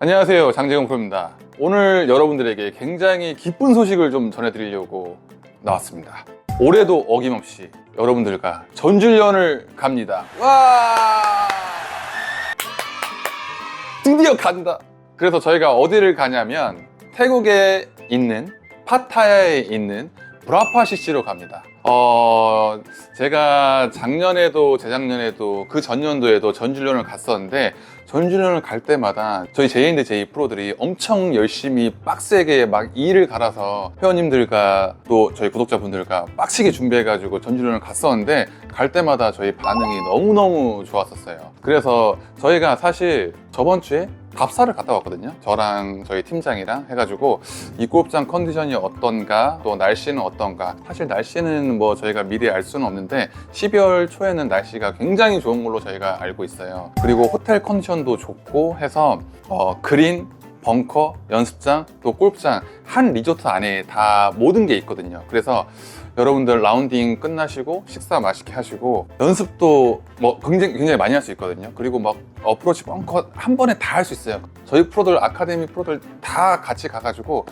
안녕하세요. 장재경 프로입니다. 오늘 여러분들에게 굉장히 기쁜 소식을 좀 전해드리려고 나왔습니다. 올해도 어김없이 여러분들과 전주련을 갑니다. 와! 드디어 간다! 그래서 저희가 어디를 가냐면 태국에 있는 파타야에 있는 브라파시시로 갑니다. 어, 제가 작년에도 재작년에도 그 전년도에도 전주련을 갔었는데 전주련을 갈 때마다 저희 제인드 제이 프로들이 엄청 열심히 빡세게 막 일을 갈아서 회원님들과 또 저희 구독자분들과 빡시게 준비해가지고 전주련을 갔었는데 갈 때마다 저희 반응이 너무너무 좋았었어요. 그래서 저희가 사실 저번 주에 답사를 갔다 왔거든요. 저랑 저희 팀장이랑 해가지고 이 골프장 컨디션이 어떤가 또 날씨는 어떤가 사실 날씨는 뭐 저희가 미리 알 수는 없는데 12월 초에는 날씨가 굉장히 좋은 걸로 저희가 알고 있어요 그리고 호텔 컨디션도 좋고 해서 어, 그린 벙커, 연습장, 또 골프장 한 리조트 안에 다 모든 게 있거든요. 그래서 여러분들 라운딩 끝나시고 식사 맛있게 하시고 연습도 뭐 굉장히 굉장히 많이 할 수 있거든요. 그리고 막 어프로치 벙커 한 번에 다 할 수 있어요. 저희 프로들 아카데미 프로들 다 같이 가가지고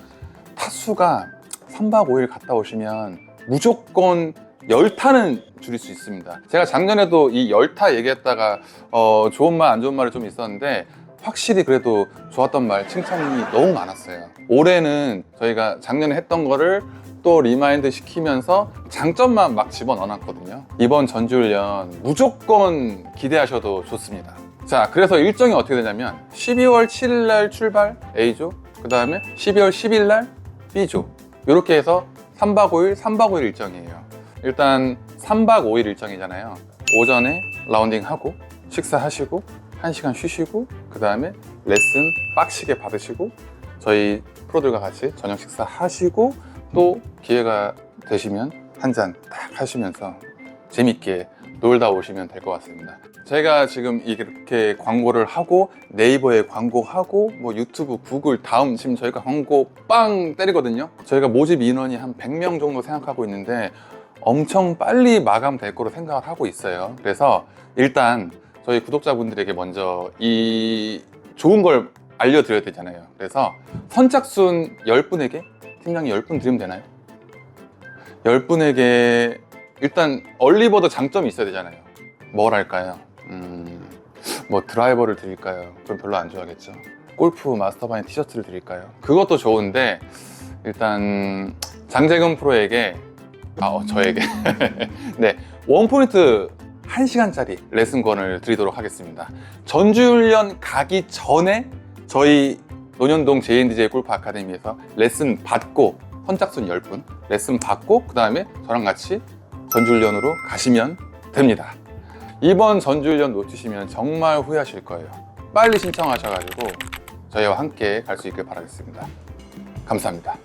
타수가 3박 5일 갔다 오시면 무조건 열타는 줄일 수 있습니다. 제가 작년에도 이 열타 얘기했다가 어, 좋은 말 안 좋은 말이 좀 있었는데 확실히 그래도 좋았던 말 칭찬이 너무 많았어요. 올해는 저희가 작년에 했던 거를 또 리마인드 시키면서 장점만 막 집어넣어놨거든요. 이번 전주훈련 무조건 기대하셔도 좋습니다. 자, 그래서 일정이 어떻게 되냐면 12월 7일 날 출발 A조, 그 다음에 12월 10일 날 B조. 이렇게 해서 3박 5일, 3박 5일 일정이에요. 일단 3박 5일 일정이잖아요. 오전에 라운딩 하고 식사하시고 1시간 쉬시고 그 다음에 레슨 빡시게 받으시고 저희 프로들과 같이 저녁 식사 하시고 또 기회가 되시면 한 잔 딱 하시면서 재밌게 놀다 오시면 될 것 같습니다. 제가 지금 이렇게 광고를 하고 네이버에 광고하고 뭐 유튜브, 구글 다음 지금 저희가 광고 빵 때리거든요. 저희가 모집 인원이 한 100명 정도 생각하고 있는데 엄청 빨리 마감될 거로 생각을 하고 있어요. 그래서 일단 저희 구독자분들에게 먼저 이 좋은 걸 알려드려야 되잖아요. 그래서 선착순 10분에게 팀장이 10분 드리면 되나요? 10분에게 일단 얼리버드 장점이 있어야 되잖아요. 뭘 할까요? 음, 뭐 드라이버를 드릴까요? 그럼 별로 안 좋아하겠죠. 골프 마스터바인 티셔츠를 드릴까요? 그것도 좋은데 일단 장재근 프로에게 아 어, 저에게 네 원포인트 1시간짜리 레슨권을 드리도록 하겠습니다. 전주훈련 가기 전에 저희 논현동 JNDJ 골프 아카데미에서 레슨 받고 선착순 10분 레슨 받고 그 다음에 저랑 같이 전주훈련으로 가시면 됩니다. 이번 전주훈련 놓치시면 정말 후회하실 거예요. 빨리 신청하셔가지고 저희와 함께 갈 수 있길 바라겠습니다. 감사합니다.